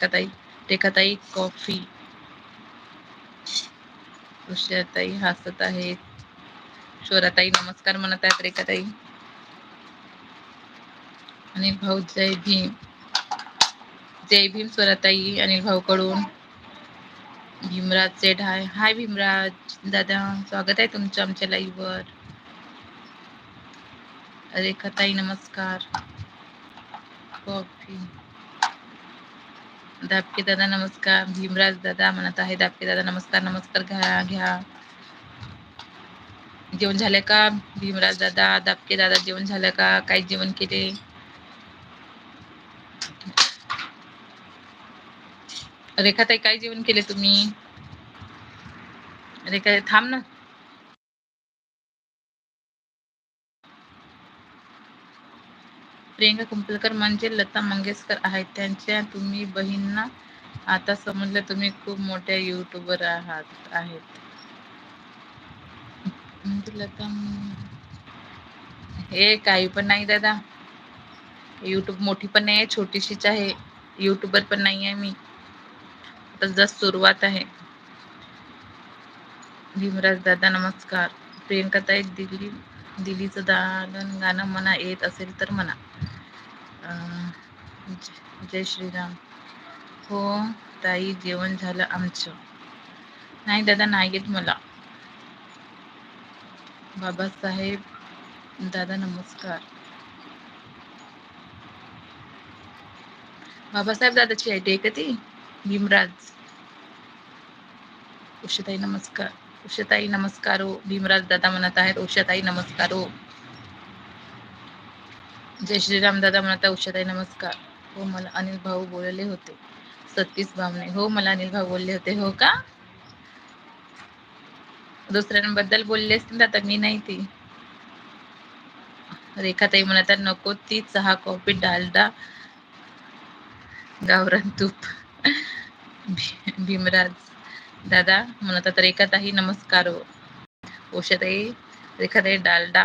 रेखाताई रेखाताई coffee Ushatai हसत आहेत. शोराताई नमस्कार म्हणत आहेत रेखाताई. अनिल भाऊ जय भीम. जय भीम स्वराताई अनिल भाऊ कडून भीमराज सेठ हाय हाय भीमराज दादा स्वागत आहे तुमचं आमच्या लाईव्ह वर. रेखाताई नमस्कार कॉफी दापके दादा नमस्कार भीमराज दादा म्हणत आहे दापके दादा नमस्कार नमस्कार घ्या घ्या. जेवण झालं का भीमराज दादा दापके दादा जेवण झालं का काही जेवण केले. रेखाताई काय जेवण केले तुम्ही रेखा थांब ना. प्रियंका कुंपलकर म्हणजे लता मंगेशकर आहेत त्यांच्या तुम्ही बहिणींना आता समजलं तुम्ही खूप मोठ्या युट्यूबर आहात आहेत. म्हणजे लता हे काही पण नाही दादा. युट्यूब मोठी पण नाही आहे छोटीशीच आहे युट्युबर पण नाही आहे मी. आता जस्ट सुरुवात आहे. भीमराज दादा नमस्कार प्रियंका ताई दिल्ली दिलीचं दालन गाणं म्हणा येत असेल तर म्हणा. जय श्रीराम. हो ताई जेवण झालं आमचं. नाही दादा नाही येत मला. बाबासाहेब दादा नमस्कार. बाबासाहेब दादाची आयटी आहे का ती भीमराज. उषाताई नमस्कार. उषाताई नमस्कार हो भीमराज दादा म्हणत आहेत उषाताई नमस्कार हो जय श्रीराम दादा म्हणत उषाताई नमस्कार. हो मला अनिल भाऊ बोलले होते. सतीश भावने. हो मला अनिल भाऊ बोलले होते. हो का. दुसऱ्यांबद्दल बोलले असतील ना मी नाही ती. रेखाताई म्हणत नको ती चहा कॉफी डालडा गावरान तूप. भीमराज. दादा म्हणत तर रेखा नमस्कार हो. उषाताई रेखाताई डालडा.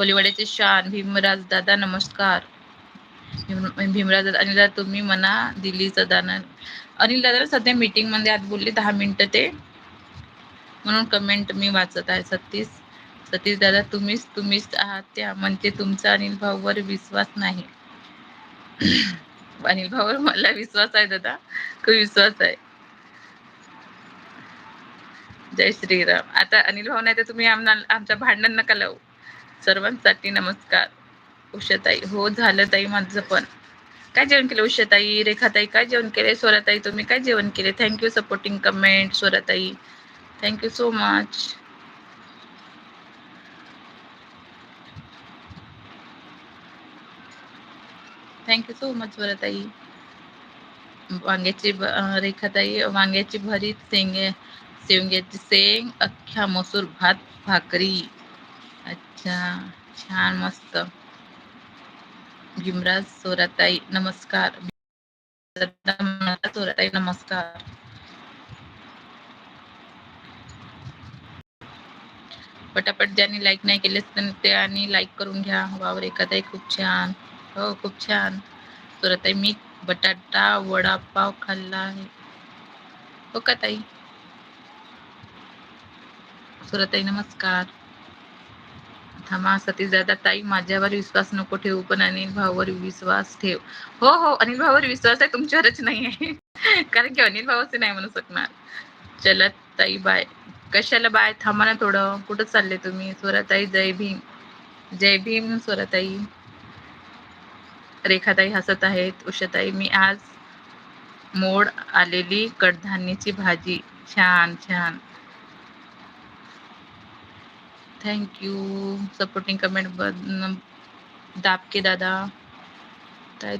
कोलिवाड्याचे शान भीमराज दादा नमस्कार. भीमराज दादा अनिल दादा तुम्ही म्हणा दिली दादा अनिल दादा सध्या मीटिंगमध्ये आज बोलले दहा मिनिटं ते म्हणून कमेंट मी वाचत आहे सतीश सतीश दादा तुम्हीच तुम्हीच आहात त्या म्हणजे तुमचा अनिल भाऊ वर विश्वास नाही. अनिल भाऊवर मला विश्वास आहे दादा खूप विश्वास आहे. जय श्रीराम आता अनिल भाऊ नाही तर तुम्ही आमच्या भांडण नका लावू. सर्वांसाठी नमस्कार उषाताई हो झालं ताई माझं पण. काय जेवण केलं उषाताई रेखाताई काय जेवण केले स्वराताई तुम्ही काय जेवण केले thank you supporting comment स्वराताई thank you so much. Thank you so much स्वराताई. वांग्याची रेखाताई वांग्याची भरीत शेंगे शेवग्याची शेंग अख्ख्या मसूर भात भाकरी अच्छा छान मस्त. भीमराज सोराताई नमस्कार. सोराताई नमस्कार. पटापट ज्यांनी लाईक नाही केले ते आणि लाईक करून घ्या वावर रेखाताई खूप छान. हो खूप छान सोराताई मी बटाटा वडापाव खाल्ला आहे. हो का ताई. सुरताई नमस्कार. थांबा सतीश दादा ताई माझ्यावर विश्वास नको ठेवू पण अनिल भाऊवर विश्वास ठेव. हो हो अनिल भाऊवर विश्वास आहे तुमच्यावरच नाही आहे. कारण की अनिल भाऊचे नाही म्हणू शकणार चला ताई बाय. कशाला बाय थांबा ना थोडं कुठं चालले तुम्ही स्वराताई जय भीम. जय भीम स्वराताई. रेखाताई हसत आहेत उषाताई मी आज मोड आलेली कडधान्याची भाजी छान छान. थँक्यू सपोर्टिंग कमेंट दाबके दादा.